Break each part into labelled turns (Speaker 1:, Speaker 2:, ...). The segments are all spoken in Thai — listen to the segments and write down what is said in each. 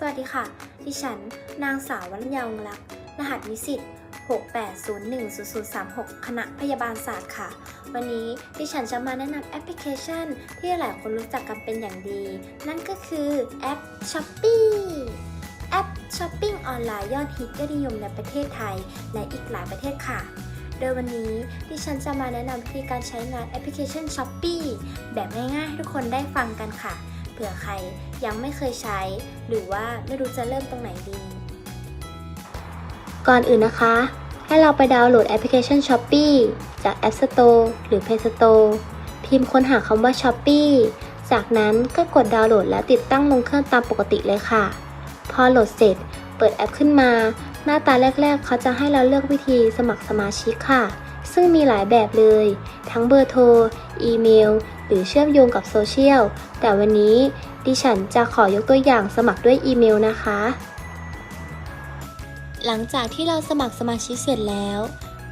Speaker 1: สวัสดีค่ะ ดิฉัน นางสาววรัญญาวงศ์ลักษ์รหัสนิสิต68010036 คณะพยาบาลศาสตร์ค่ะ วันนี้ดิฉันจะมาแนะนำแอปพลิเคชัน ที่หลายคนรู้จักกันเป็นอย่างดี นั่นก็คือแอป s h o p e e แอปช้อปปิ้งออนไลน์ยอดฮิตยอดนิยมในประเทศไทย และอีกหลายประเทศค่ะ โดยวันนี้ดิฉันจะมาแนะนำวิธีการใช้งานแอปพลิเคชัน s h o p e e แบบง่ายๆให้ทุกคนได้ฟังกันค่ะ เผื่อใครยังไม่เคยใช้ หรือว่าไม่รู้จะเริ่มตรงไหนดี ก่อนอื่นนะคะ ให้เราไปดาวน์โหลดแอปพลิเคชัน s h o p e e จาก App Store หรือ Play Store พิมพ์ค้นหาคำว่า s h o p e e จากนั้นก็กดดาวน์โหลดและติดตั้งลงเครื่องตามปกติเลยค่ะ พอโหลดเสร็จ เปิดแอปขึ้นมา หน้าตาแรก ๆ เขาจะให้เราเลือกวิธีสมัครสมาชิกค่ะ ซึ่งมีหลายแบบเลย ทั้งเบอร์โทร อีเมล หรือเชื่อมโยงกับโซเชียล แต่วันนี้ดิฉันจะขอยกตัวอย่างสมัครด้วยอีเมลนะคะ หลังจากที่เราสมัครสมาชิกเสร็จแล้ว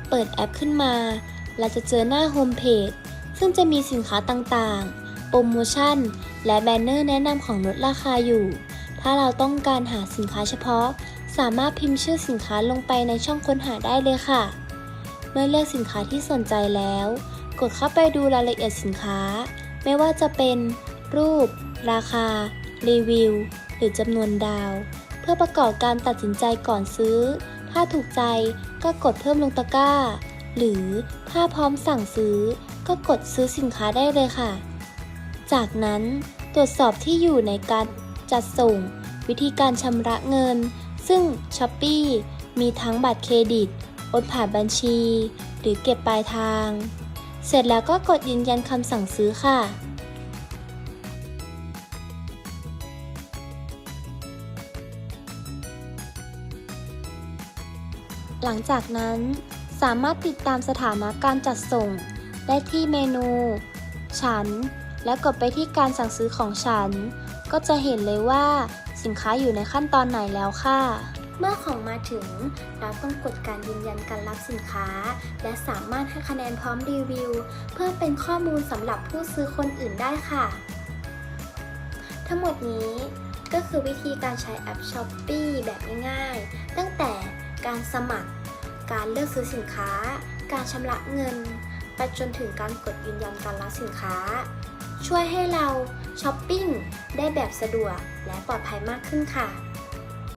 Speaker 1: เปิดแอปขึ้นมา เราจะเจอหน้าโฮมเพจซึ่งจะมีสินค้าต่างๆ โปรโมชั่น และแบนเนอร์แนะนำของลดราคาอยู่ ถ้าเราต้องการหาสินค้าเฉพาะ สามารถพิมพ์ชื่อสินค้าลงไปในช่องค้นหาได้เลยค่ะ เมื่อเลือกสินค้าที่สนใจแล้ว กดเข้าไปดูรายละเอียดสินค้า ไม่ว่าจะเป็น รูป ราคา รีวิว หรือจำนวนดาว เพื่อประกอบการตัดสินใจก่อนซื้อ ถ้าถูกใจก็กดเพิ่มลงตะกร้า หรือถ้าพร้อมสั่งซื้อ ก็กดซื้อสินค้าได้เลยค่ะ จากนั้นตรวจสอบที่อยู่ในการจัดส่ง วิธีการชำระเงิน ซึ่ง s h อ p e e มีทั้งบัตรเครดิตโอนผ่านบัญชี หรือเก็บปลายทาง เสร็จแล้วก็กดยืนยันคำสั่งซื้อค่ะ หลังจากนั้นสามารถติดตามสถานะการจัดส่ง ได้ที่เมนู ฉัน และกดไปที่การสั่งซื้อของฉัน ก็จะเห็นเลยว่าสินค้าอยู่ในขั้นตอนไหนแล้วค่ะ เมื่อของมาถึง เราต้องกดการยืนยันการรับสินค้า และสามารถให้คะแนนพร้อมรีวิว เพื่อเป็นข้อมูลสำหรับผู้ซื้อคนอื่นได้ค่ะ ทั้งหมดนี้ก็คือวิธีการใช้แอป s h o p e e แบบง่ายๆ ตั้งแต่การสมัคร การเลือกซื้อสินค้า การชำระเงิน ไปจนถึงการกดยืนยันการรับสินค้า ช่วยให้เราช้อปปิ้งได้แบบสะดวกและปลอดภัยมากขึ้นค่ะ